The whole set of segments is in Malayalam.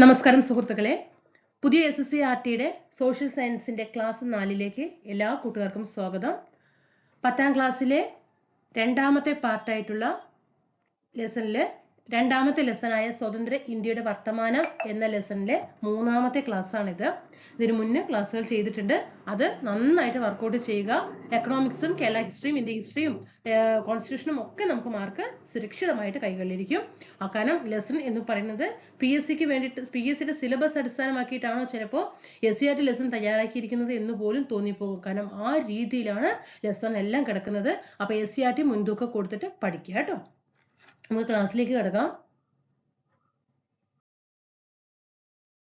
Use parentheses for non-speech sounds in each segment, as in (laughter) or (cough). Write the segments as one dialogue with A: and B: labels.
A: നമസ്കാരം സുഹൃത്തുക്കളെ. പുതിയ എസ് എസ് സി ആർ ടിയുടെ സോഷ്യൽ സയൻസിന്റെ ക്ലാസ് നാലിലേക്ക് എല്ലാ കൂട്ടുകാർക്കും സ്വാഗതം. പത്താം ക്ലാസ്സിലെ രണ്ടാമത്തെ പാർട്ടായിട്ടുള്ള ലെസണിൽ രണ്ടാമത്തെ ലെസണായ സ്വതന്ത്ര ഇന്ത്യയുടെ വർത്തമാനം എന്ന ലെസണിലെ മൂന്നാമത്തെ ക്ലാസ് ആണിത്. ഇതിനു മുന്നേ ക്ലാസ്സുകൾ ചെയ്തിട്ടുണ്ട്. അത് നന്നായിട്ട് വർക്കൗട്ട് ചെയ്യുക. എക്കണോമിക്സും കേരള ഹിസ്റ്ററിയും ഇന്ത്യ ഹിസ്റ്ററിയും കോൺസ്റ്റിറ്റ്യൂഷനും ഒക്കെ നമുക്ക് മാർക്ക് സുരക്ഷിതമായിട്ട് കൈകളിലിരിക്കും. കാരണം ലെസൺ എന്ന് പറയുന്നത് പി എസ് സിക്ക് വേണ്ടിയിട്ട് പി എസ് സിയുടെ സിലബസ് അടിസ്ഥാനമാക്കിയിട്ടാണോ ചിലപ്പോൾ S C R T lesson തയ്യാറാക്കിയിരിക്കുന്നത് എന്ന് പോലും തോന്നിപ്പോകും. കാരണം ആ രീതിയിലാണ് ലെസൺ എല്ലാം കിടക്കുന്നത്. അപ്പൊ എസ് സി ആർ ടി മുൻതൂക്കം കൊടുത്തിട്ട് പഠിക്കുക കേട്ടോ. നമുക്ക് ക്ലാസ്സിലേക്ക് കിടക്കാം.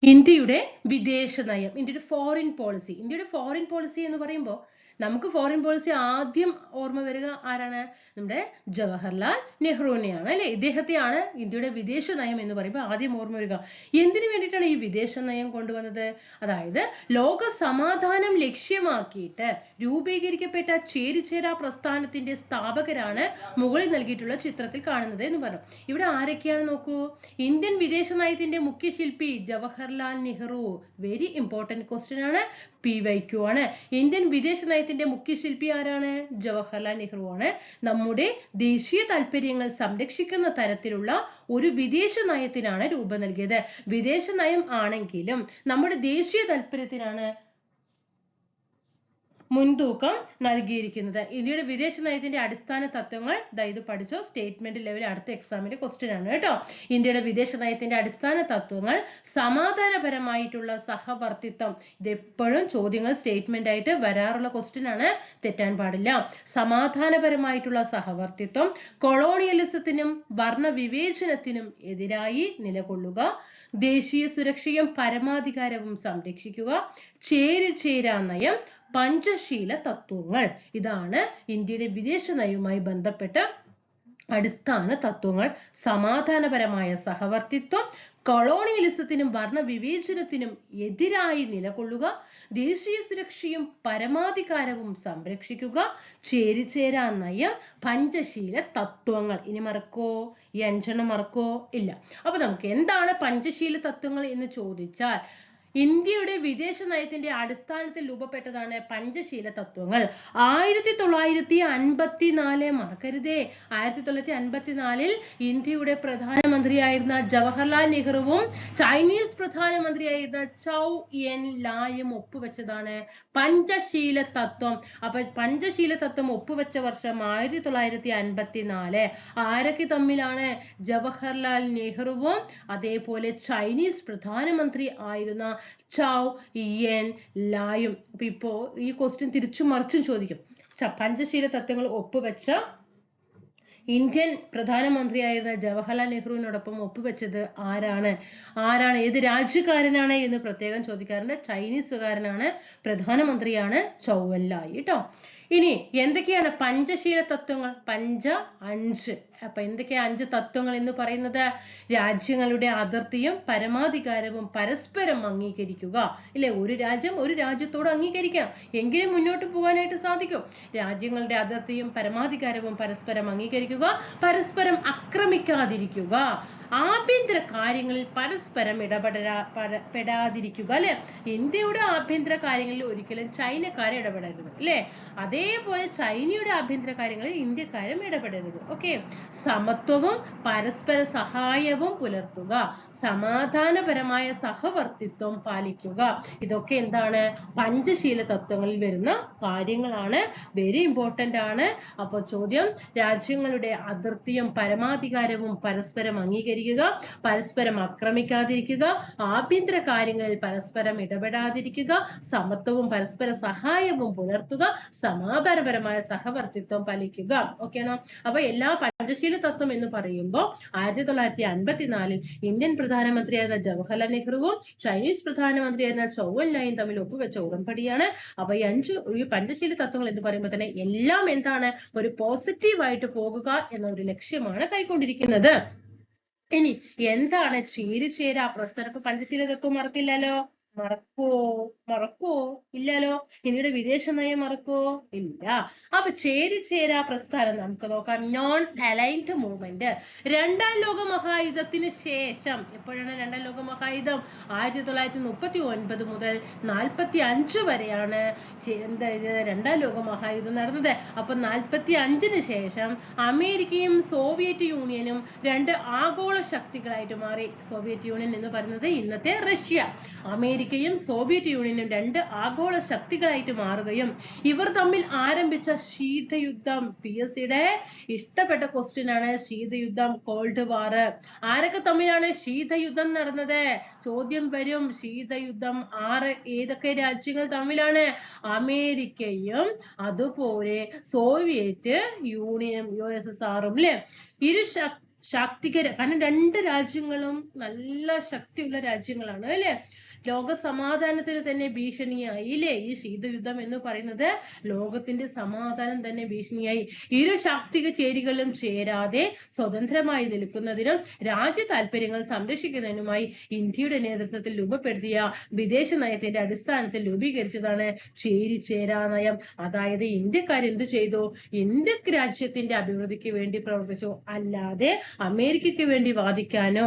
A: ഇന്ത്യയുടെ വിദേശ നയം ഇന്ത്യയുടെ ഫോറിൻ പോളിസി ഇന്ത്യയുടെ ഫോറിൻ പോളിസി എന്ന് പറയുമ്പോൾ നമുക്ക് ഫോറിൻ പോളിസി ആദ്യം ഓർമ്മ വരിക ആരാണ്? നമ്മുടെ ജവഹർലാൽ നെഹ്റുവിനെയാണ് അല്ലെ? ഇദ്ദേഹത്തെയാണ് ഇന്ത്യയുടെ വിദേശ നയം എന്ന് പറയുമ്പോൾ ആദ്യം ഓർമ്മ വരിക. എന്തിനു വേണ്ടിയിട്ടാണ് ഈ വിദേശ നയം കൊണ്ടുവന്നത്? അതായത് ലോക സമാധാനം ലക്ഷ്യമാക്കിയിട്ട് രൂപീകരിക്കപ്പെട്ട ചേരിചേരാ പ്രസ്ഥാനത്തിന്റെ സ്ഥാപകരാണ് മുകളിൽ നൽകിയിട്ടുള്ള ചിത്രത്തിൽ കാണുന്നത് എന്ന് പറഞ്ഞു. ഇവിടെ ആരൊക്കെയാണ് നോക്കൂ? ഇന്ത്യൻ വിദേശ നയത്തിന്റെ മുഖ്യ ശില്പി Jawaharlal Nehru. Very important question ആണ്. പി വൈ ക്യു ആണ്. ഇന്ത്യൻ വിദേശ നയത്തിന്റെ മുഖ്യ ശില്പി ആരാണ്? ജവഹർലാൽ നെഹ്റു ആണ്. നമ്മുടെ ദേശീയ താല്പര്യങ്ങൾ സംരക്ഷിക്കുന്ന തരത്തിലുള്ള ഒരു വിദേശ നയത്തിനാണ് രൂപം നൽകിയത്. വിദേശ നയം ആണെങ്കിലും നമ്മുടെ ദേശീയ താല്പര്യത്തിനാണ് മുൻതൂക്കം നൽകിയിരിക്കുന്നത്. ഇന്ത്യയുടെ വിദേശ നയത്തിന്റെ അടിസ്ഥാന തത്വങ്ങൾ ഇത് പഠിച്ചോ സ്റ്റേറ്റ്മെന്റ് ലെവൽ അടുത്ത എക്സാമിന്റെ ക്വസ്റ്റ്യൻ ആണ് കേട്ടോ. ഇന്ത്യയുടെ വിദേശ നയത്തിന്റെ അടിസ്ഥാന തത്വങ്ങൾ സമാധാനപരമായിട്ടുള്ള സഹവർത്തിത്വം. ഇത് എപ്പോഴും ചോദ്യങ്ങൾ സ്റ്റേറ്റ്മെന്റ് ആയിട്ട് വരാറുള്ള ക്വസ്റ്റ്യൻ ആണ്. തെറ്റാൻ പാടില്ല. സമാധാനപരമായിട്ടുള്ള സഹവർത്തിത്വം കൊളോണിയലിസത്തിനും വർണ വിവേചനത്തിനും എതിരായി നിലകൊള്ളുക ദേശീയ സുരക്ഷയും പരമാധികാരവും സംരക്ഷിക്കുക. ചേരിചേരാ നയം പഞ്ചശീല തത്വങ്ങൾ. ഇതാണ് ഇന്ത്യയുടെ വിദേശ നയവുമായി ബന്ധപ്പെട്ട അടിസ്ഥാന തത്വങ്ങൾ. സമാധാനപരമായ സഹവർത്തിത്വം കൊളോണിയലിസത്തിനും വർണ വിവേചനത്തിനും എതിരായി നിലകൊള്ളുക. ദേശീയ സുരക്ഷയും പരമാധികാരവും സംരക്ഷിക്കുക ചേരിചേരാ നയം പഞ്ചശീല തത്വങ്ങൾ. ഇനി മറക്കോ? ഈ അഞ്ചെണ്ണം മറക്കോ? ഇല്ല. അപ്പൊ നമുക്ക് എന്താണ് പഞ്ചശീല തത്വങ്ങൾ എന്ന് ചോദിച്ചാൽ ഇന്ത്യയുടെ വിദേശ നയത്തിന്റെ അടിസ്ഥാനത്തിൽ രൂപപ്പെട്ടതാണ് പഞ്ചശീല തത്വങ്ങൾ. ആയിരത്തി തൊള്ളായിരത്തി അൻപത്തിനാല് മറക്കരുതേ. ആയിരത്തി തൊള്ളായിരത്തി അൻപത്തിനാലിൽ ഇന്ത്യയുടെ പ്രധാനമന്ത്രിയായിരുന്ന ജവഹർലാൽ നെഹ്റുവും ചൈനീസ് പ്രധാനമന്ത്രിയായിരുന്ന ചൗ എൻ ലായും ഒപ്പുവെച്ചതാണ് പഞ്ചശീല തത്വം. അപ്പൊ പഞ്ചശീല തത്വം ഒപ്പുവെച്ച വർഷം ആയിരത്തി തൊള്ളായിരത്തി അൻപത്തിനാല് ആരൊക്കെ തമ്മിലാണ് ജവഹർലാൽ നെഹ്റുവും അതേപോലെ ചൈനീസ് പ്രധാനമന്ത്രി ആയിരുന്ന ചൗ എൻ ലായും. അപ്പൊ ഇപ്പോ ഈ ക്വസ്റ്റ്യൻ തിരിച്ചു മറിച്ചും ചോദിക്കും. പഞ്ചശീല തത്വങ്ങൾ ഒപ്പുവെച്ച ഇന്ത്യൻ പ്രധാനമന്ത്രിയായിരുന്ന ജവഹർലാൽ നെഹ്റുവിനോടൊപ്പം ഒപ്പുവെച്ചത് ആരാണ്? ആരാണ്? ഏത് രാജ്യക്കാരനാണ് എന്ന് പ്രത്യേകം ചോദിക്കാറുണ്ട്. ചൈനീസുകാരനാണ് പ്രധാനമന്ത്രിയാണ് ചൗവൻലായി കേട്ടോ ഇനി എന്തൊക്കെയാണ് പഞ്ചശീല തത്വങ്ങൾ? പഞ്ച അഞ്ച്. അപ്പൊ എന്തൊക്കെയാ അഞ്ച് തത്വങ്ങൾ എന്ന് പറയുന്നത്? രാജ്യങ്ങളുടെ അതിർത്തിയും പരമാധികാരവും പരസ്പരം അംഗീകരിക്കുക. ഇല്ലേ? ഒരു രാജ്യം ഒരു രാജ്യത്തോട് അംഗീകരിക്കാം. എങ്കിലും മുന്നോട്ട് പോകാനായിട്ട് സാധിക്കും. രാജ്യങ്ങളുടെ അതിർത്തിയും പരമാധികാരവും പരസ്പരം അംഗീകരിക്കുക. പരസ്പരം ആക്രമിക്കാതിരിക്കുക. ആഭ്യന്തര കാര്യങ്ങളിൽ പരസ്പരം ഇടപെടാ പെടാതിരിക്കുക അല്ലെ? ഇന്ത്യയുടെ ആഭ്യന്തര കാര്യങ്ങളിൽ ഒരിക്കലും ചൈനക്കാരെ ഇടപെടരുത് അല്ലെ? അതേപോലെ ചൈനയുടെ ആഭ്യന്തര കാര്യങ്ങളിൽ ഇന്ത്യക്കാരും ഇടപെടരുത് ഓക്കെ? സമത്വവും പരസ്പര സഹായവും പുലർത്തുക സമാധാനപരമായ സഹവർത്തിത്വം പാലിക്കുക. ഇതൊക്കെ എന്താണ്? പഞ്ചശീല തത്വങ്ങളിൽ വരുന്ന കാര്യങ്ങളാണ് വെരി ഇമ്പോർട്ടന്റ് ആണ്. അപ്പോൾ ചോദ്യം രാജ്യങ്ങളുടെ അതിർത്തിയും പരമാധികാരവും പരസ്പരം അംഗീകരിക്കുക പരസ്പരം ആക്രമിക്കാതിരിക്കുക ആഭ്യന്തര കാര്യങ്ങളിൽ പരസ്പരം ഇടപെടാതിരിക്കുക സമത്വവും പരസ്പര സഹായവും പുലർത്തുക സമാധാനപരമായ സഹവർത്തിത്വം പാലിക്കുക. ഓക്കെയാണോ അപ്പൊ എല്ലാ പഞ്ചശീല തത്വം എന്ന് പറയുമ്പോൾ ആയിരത്തി തൊള്ളായിരത്തി അൻപത്തിനാലിൽ ഇന്ത്യൻ പ്രധാനമന്ത്രിയായിരുന്ന ജവഹർലാൽ നെഹ്റുവും ചൈനീസ് പ്രധാനമന്ത്രിയായിരുന്ന ചൗവൻ ലായും തമ്മിൽ ഒപ്പുവെച്ച ഉടമ്പടിയാണ്. അപ്പൊ ഈ അഞ്ച് ഈ പഞ്ചശീല തത്വങ്ങൾ എന്ന് പറയുമ്പോൾ തന്നെ എല്ലാം എന്താണ്? ഒരു പോസിറ്റീവായിട്ട് പോകുക എന്ന ഒരു ലക്ഷ്യമാണ് കൈക്കൊണ്ടിരിക്കുന്നത്. ഇനി എന്താണ് ചേരിചേരാ പ്രസ്ഥാനം ഇപ്പൊ പഞ്ചശീല ഇതൊക്കെ മറക്കില്ലല്ലോ. മറക്കോ മറക്കുവോ? ഇല്ലല്ലോ ഇന്ത്യയുടെ വിദേശ നയം മറക്കുവോ? ഇല്ല. അപ്പൊ ചേരിചേരാ പ്രസ്ഥാനം നമുക്ക് നോക്കാം. നോൺ അലൈൻഡ് മൂവ്മെന്റ് രണ്ടാം ലോക മഹായുദ്ധത്തിന് ശേഷം എപ്പോഴാണ് രണ്ടാം ലോക മഹായുദ്ധം ആയിരത്തി തൊള്ളായിരത്തി മുപ്പത്തി ഒൻപത് മുതൽ നാൽപ്പത്തി അഞ്ച് വരെയാണ് എന്താ രണ്ടാം ലോക മഹായുദ്ധം നടന്നത്. അപ്പൊ നാൽപ്പത്തി അഞ്ചിന് ശേഷം അമേരിക്കയും സോവിയറ്റ് യൂണിയനും രണ്ട് ആഗോള ശക്തികളായിട്ട് മാറി. സോവിയറ്റ് യൂണിയൻ എന്ന് പറയുന്നത് ഇന്നത്തെ റഷ്യ. അമേരിക്കയും സോവിയറ്റ് യൂണിയനും രണ്ട് ആഗോള ശക്തികളായിട്ട് മാറുകയും ഇവർ തമ്മിൽ ആരംഭിച്ച ശീതയുദ്ധം. പി എസ് സിയുടെ ഇഷ്ടപ്പെട്ട ക്വസ്റ്റ്യൻ ആണ് ശീതയുദ്ധം കോൾഡ് വാർ ആരൊക്കെ തമ്മിലാണ് ശീതയുദ്ധം നടന്നത്? ചോദ്യം വരും. ശീതയുദ്ധം ആറ് ഏതൊക്കെ രാജ്യങ്ങൾ തമ്മിലാണ്? അമേരിക്കയും അതുപോലെ സോവിയറ്റ് യൂണിയനും യു എസ് എസ് ആറും അല്ലെ ഇരു ശക് ശാക്തികര കാരണം രണ്ട് രാജ്യങ്ങളും നല്ല ശക്തിയുള്ള രാജ്യങ്ങളാണ് അല്ലെ ലോക സമാധാനത്തിന് തന്നെ ഭീഷണിയായി ഇല്ലേ ഈ ശീതയുദ്ധം എന്ന് പറയുന്നത് ലോകത്തിന്റെ സമാധാനം തന്നെ ഭീഷണിയായി. ഇരു ശാക്തിക ചേരികളും ചേരാതെ സ്വതന്ത്രമായി നിൽക്കുന്നതിനും രാജ്യ താല്പര്യങ്ങൾ സംരക്ഷിക്കുന്നതിനുമായി ഇന്ത്യയുടെ നേതൃത്വത്തിൽ രൂപപ്പെടുത്തിയ വിദേശ നയത്തിന്റെ അടിസ്ഥാനത്തിൽ രൂപീകരിച്ചതാണ് ചേരി ചേരാ നയം. അതായത് ഇന്ത്യക്കാർ എന്തു ചെയ്തു? ഇന്ത്യ രാജ്യത്തിന്റെ അഭിവൃദ്ധിക്ക് വേണ്ടി പ്രവർത്തിച്ചു. അല്ലാതെ അമേരിക്കയ്ക്ക് വേണ്ടി വാദിക്കാനോ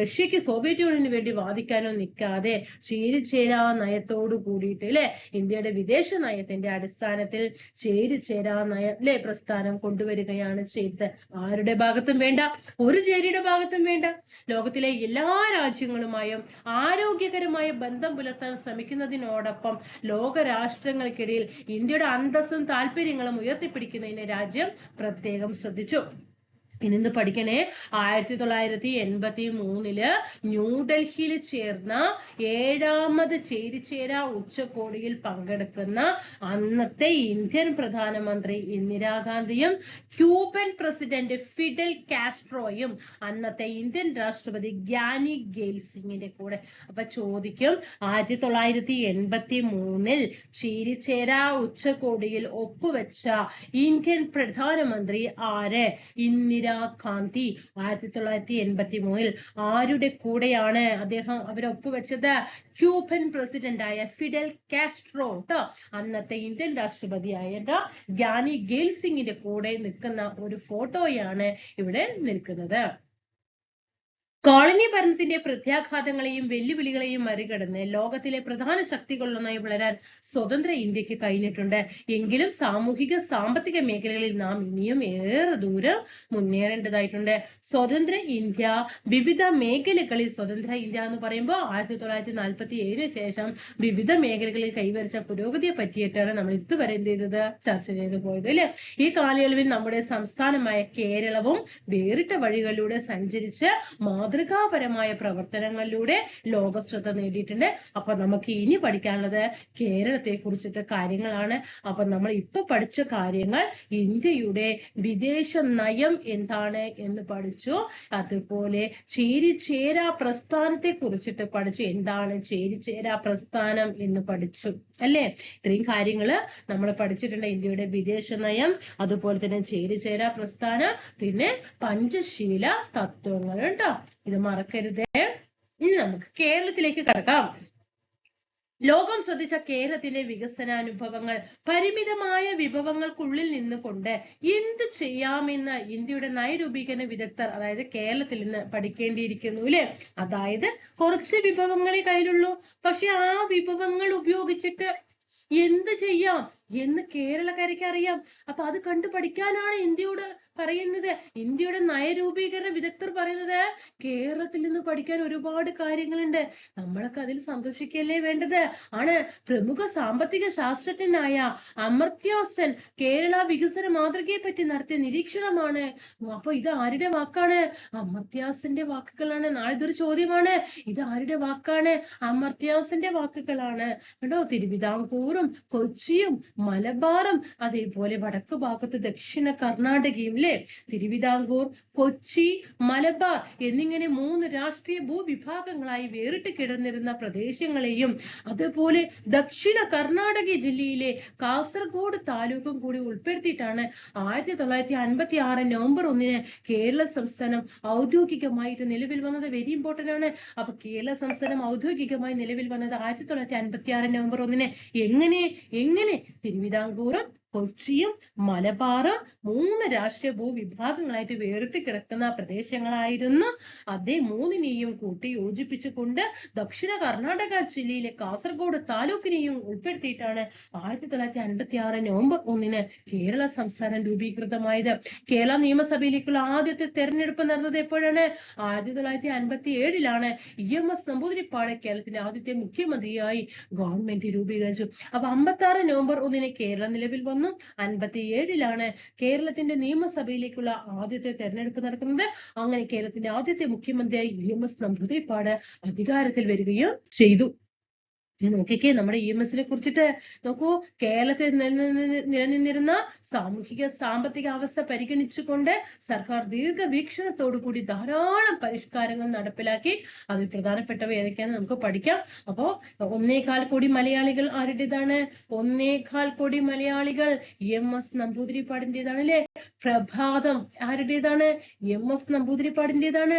A: റഷ്യക്ക് സോവിയറ്റ് യൂണിയന് വേണ്ടി വാദിക്കാനോ നിൽക്കാതെ ചേരിചേരാ നയത്തോട് കൂടിയിട്ട് അല്ലെ ഇന്ത്യയുടെ വിദേശ നയത്തിന്റെ അടിസ്ഥാനത്തിൽ ചേരിചേരാ നയ അല്ലെ പ്രസ്ഥാനം കൊണ്ടുവരികയാണ് ചെയ്തത്. ആരുടെ ഭാഗത്തും വേണ്ട ഒരു ചേരിയുടെ ഭാഗത്തും വേണ്ട. ലോകത്തിലെ എല്ലാ രാജ്യങ്ങളുമായും ആരോഗ്യകരമായ ബന്ധം പുലർത്താൻ ശ്രമിക്കുന്നതിനോടൊപ്പം ലോക രാഷ്ട്രങ്ങൾക്കിടയിൽ ഇന്ത്യയുടെ അന്തസ്സും താല്പര്യങ്ങളും ഉയർത്തിപ്പിടിക്കുന്നതിന് രാജ്യം പ്രത്യേകം ശ്രദ്ധിച്ചു. ഇനി ഇന്ന് പഠിക്കണേ ആയിരത്തി തൊള്ളായിരത്തി എൺപത്തി മൂന്നിൽ ന്യൂഡൽഹിയിൽ ചേർന്ന ഏഴാമത് ചേരിചേര ഉച്ചകോടിയിൽ പങ്കെടുക്കുന്ന അന്നത്തെ ഇന്ത്യൻ പ്രധാനമന്ത്രി ഇന്ദിരാഗാന്ധിയും ക്യൂബൻ പ്രസിഡന്റ് ഫിഡൽ കാസ്ട്രോയും അന്നത്തെ ഇന്ത്യൻ രാഷ്ട്രപതി ഗ്യാനി ഗെയിൽ സിംഗിന്റെ കൂടെ. അപ്പൊ ചോദിക്കും ആയിരത്തി തൊള്ളായിരത്തി എൺപത്തി മൂന്നിൽ ചേരിചേര ഉച്ചകോടിയിൽ ഒപ്പുവെച്ച ഇന്ത്യൻ പ്രധാനമന്ത്രി ആര്? ഇന്ദിരാഗാന്ധി ആയിരത്തി തൊള്ളായിരത്തി എൺപത്തി മൂന്നിൽ ആരുടെ കൂടെയാണ് അദ്ദേഹം അവർ ഒപ്പുവെച്ചത്? ക്യൂബൻ പ്രസിഡന്റ് ആയ ഫിഡൽ കാസ്ട്രോ കേട്ടോ അന്നത്തെ ഇന്ത്യൻ രാഷ്ട്രപതിയായ ട്ടോ ഗ്യാനി ഗെയിൽ സിംഗിന്റെ കൂടെ നിൽക്കുന്ന ഒരു ഫോട്ടോയാണ് ഇവിടെ നിൽക്കുന്നത്. കോളനി ഭരണത്തിന്റെ പ്രത്യാഘാതങ്ങളെയും വെല്ലുവിളികളെയും മറികടന്ന് ലോകത്തിലെ പ്രധാന ശക്തികളിലൊന്നായി വളരാൻ സ്വതന്ത്ര ഇന്ത്യയ്ക്ക് കഴിഞ്ഞിട്ടുണ്ട്. എങ്കിലും സാമൂഹിക സാമ്പത്തിക മേഖലകളിൽ നാം ഇനിയും ഏറെ ദൂരം മുന്നേറേണ്ടതായിട്ടുണ്ട്. സ്വതന്ത്ര ഇന്ത്യ വിവിധ മേഖലകളിൽ സ്വതന്ത്ര ഇന്ത്യ എന്ന് പറയുമ്പോൾ ആയിരത്തി തൊള്ളായിരത്തി നാൽപ്പത്തി ഏഴിന് ശേഷം വിവിധ മേഖലകളിൽ കൈവരിച്ച പുരോഗതിയെ പറ്റിയിട്ടാണ് നമ്മൾ ഇതുവരെ എന്ത് ചെയ്തത്? ചർച്ച ചെയ്തു പോയത് അല്ലെ? ഈ കാലയളവിൽ നമ്മുടെ സംസ്ഥാനമായ കേരളവും വേറിട്ട വഴികളിലൂടെ സഞ്ചരിച്ച് മാതൃകാപരമായ പ്രവർത്തനങ്ങളിലൂടെ ലോകശ്രദ്ധ നേടിയിട്ടുണ്ട്. അപ്പൊ നമുക്ക് ഇനി പഠിക്കാനുള്ളത് കേരളത്തെ കുറിച്ചിട്ട് കാര്യങ്ങളാണ്. അപ്പൊ നമ്മൾ ഇപ്പൊ പഠിച്ച കാര്യങ്ങൾ ഇന്ത്യയുടെ വിദേശ നയം എന്താണ് എന്ന് പഠിച്ചു. അതുപോലെ ചേരിചേരാ പ്രസ്ഥാനത്തെ കുറിച്ചിട്ട് പഠിച്ചു. എന്താണ് ചേരിചേരാ പ്രസ്ഥാനം എന്ന് പഠിച്ചു. അല്ലേ? ഇത്രയും കാര്യങ്ങൾ നമ്മൾ പഠിച്ചിട്ടുണ്ട് ഇന്ത്യയുടെ വിദേശ നയം. അതുപോലെ തന്നെ ചേരിചേരാ പ്രസ്ഥാനം. പിന്നെ പഞ്ചശീല തത്വങ്ങൾ കേട്ടോ ഇത് മറക്കരുത്. ഇനി നമുക്ക് കേരളത്തിലേക്ക് കടക്കാം. ലോകം ശ്രദ്ധിച്ച കേരളത്തിന്റെ വികസനാനുഭവങ്ങൾ പരിമിതമായ വിഭവങ്ങൾക്കുള്ളിൽ നിന്നുകൊണ്ട് എന്ത് ചെയ്യാമെന്ന് ഇന്ത്യയുടെ നയരൂപീകരണ വിദഗ്ധർ അതായത് കേരളത്തിൽ നിന്ന് പഠിക്കേണ്ടിയിരിക്കുന്നു അല്ലെ? അതായത് കുറച്ച് വിഭവങ്ങളെ കയ്യിലുള്ളൂ. പക്ഷെ ആ വിഭവങ്ങൾ ഉപയോഗിച്ചിട്ട് എന്ത് ചെയ്യാം എന്ന് കേരളക്കരയ്ക്ക് അറിയാം. അപ്പൊ അത് കണ്ടു പഠിക്കാനാണ് ഇന്ത്യയോട് പറയുന്നത്? ഇന്ത്യയുടെ നയരൂപീകരണ വിദഗ്ധർ പറയുന്നത് കേരളത്തിൽ നിന്ന് പഠിക്കാൻ ഒരുപാട് കാര്യങ്ങളുണ്ട്. നമ്മളൊക്കെ അതിൽ സന്തോഷിക്കല്ലേ വേണ്ടത്? ആണ് പ്രമുഖ സാമ്പത്തിക ശാസ്ത്രജ്ഞനായ അമർത്യാസൻ കേരള വികസന മാതൃകയെ പറ്റി നടത്തിയ നിരീക്ഷണമാണ്. അപ്പൊ ഇത് ആരുടെ വാക്കാണ്? അമർത്യാസന്റെ വാക്കുകളാണ്. നാളെ ഇതൊരു ചോദ്യമാണ്. ഇത് ആരുടെ വാക്കാണ്? അമർത്യാസന്റെ വാക്കുകളാണ്. കേട്ടോ തിരുവിതാംകൂറും കൊച്ചിയും മലബാറും അതേപോലെ വടക്ക് ഭാഗത്ത് ദക്ഷിണ കർണാടകയും അല്ലെ? തിരുവിതാംകൂർ കൊച്ചി മലബാർ എന്നിങ്ങനെ മൂന്ന് രാഷ്ട്രീയ ഭൂവിഭാഗങ്ങളായി വേറിട്ട് കിടന്നിരുന്ന പ്രദേശങ്ങളെയും അതുപോലെ ദക്ഷിണ കർണാടക ജില്ലയിലെ കാസർഗോഡ് താലൂക്കും കൂടി ഉൾപ്പെടുത്തിയിട്ടാണ് ആയിരത്തി തൊള്ളായിരത്തി അൻപത്തി ആറ് നവംബർ ഒന്നിന് കേരള സംസ്ഥാനം ഔദ്യോഗികമായിട്ട് നിലവിൽ വന്നത്. വെരി ഇമ്പോർട്ടന്റ് ആണ്. അപ്പൊ കേരള സംസ്ഥാനം ഔദ്യോഗികമായി നിലവിൽ വന്നത് ആയിരത്തി തൊള്ളായിരത്തി അൻപത്തി ആറ് നവംബർ ഒന്നിന്. എങ്ങനെ? എങ്ങനെ? തിരുവിതാംകൂറും കൊച്ചിയും മലബാറും മൂന്ന് രാഷ്ട്രീയ ഭൂവിഭാഗങ്ങളായിട്ട് വേറിട്ട് കിടക്കുന്ന പ്രദേശങ്ങളായിരുന്നു. അതേ മൂന്നിനെയും കൂട്ടി യോജിപ്പിച്ചുകൊണ്ട് ദക്ഷിണ കർണാടക ജില്ലയിലെ കാസർഗോഡ് താലൂക്കിനെയും ഉൾപ്പെടുത്തിയിട്ടാണ് ആയിരത്തി തൊള്ളായിരത്തി അൻപത്തി ആറ് നവംബർ ഒന്നിന് കേരള സംസ്ഥാനം രൂപീകൃതമായത്. കേരള നിയമസഭയിലേക്കുള്ള ആദ്യത്തെ തെരഞ്ഞെടുപ്പ് നടന്നത് എപ്പോഴാണ്? ആയിരത്തി തൊള്ളായിരത്തി അൻപത്തി ഏഴിലാണ് ഇ എം എസ് നമ്പൂതിരിപ്പാട് കേരളത്തിന്റെ ആദ്യത്തെ മുഖ്യമന്ത്രിയായി ഗവൺമെന്റ് രൂപീകരിച്ചു. അപ്പൊ അമ്പത്തി ആറ് നവംബർ ഒന്നിന് കേരളം നിലവിൽ വന്നു. അൻപത്തി ഏഴിലാണ് കേരളത്തിന്റെ നിയമസഭയിലേക്കുള്ള ആദ്യത്തെ തെരഞ്ഞെടുപ്പ് നടക്കുന്നത്. അങ്ങനെ കേരളത്തിന്റെ ആദ്യത്തെ മുഖ്യമന്ത്രിയായി എം എസ് നമ്പൂതിരിപ്പാട് അധികാരത്തിൽ വരികയും ചെയ്തു. നോക്കിക്കേ നമ്മുടെ ഇ എം എസിനെ കുറിച്ചിട്ട് നോക്കൂ. കേരളത്തിൽ നിലനിന്നിരുന്ന സാമൂഹിക സാമ്പത്തിക അവസ്ഥ പരിഗണിച്ചുകൊണ്ട് സർക്കാർ ദീർഘവീക്ഷണത്തോടു കൂടി ധാരാളം പരിഷ്കാരങ്ങൾ നടപ്പിലാക്കി. അതിൽ പ്രധാനപ്പെട്ടവ ഏതൊക്കെയാണെന്ന് നമുക്ക് പഠിക്കാം. അപ്പോ ഒന്നേകാൽ കോടി മലയാളികൾ ആരുടേതാണ്? ഒന്നേകാൽ കോടി മലയാളികൾ എം എസ് നമ്പൂതിരിപ്പാടിന്റെതാണ് അല്ലെ പ്രഭാതം ആരുടേതാണ്? എം എസ് നമ്പൂതിരിപ്പാടിന്റെതാണ്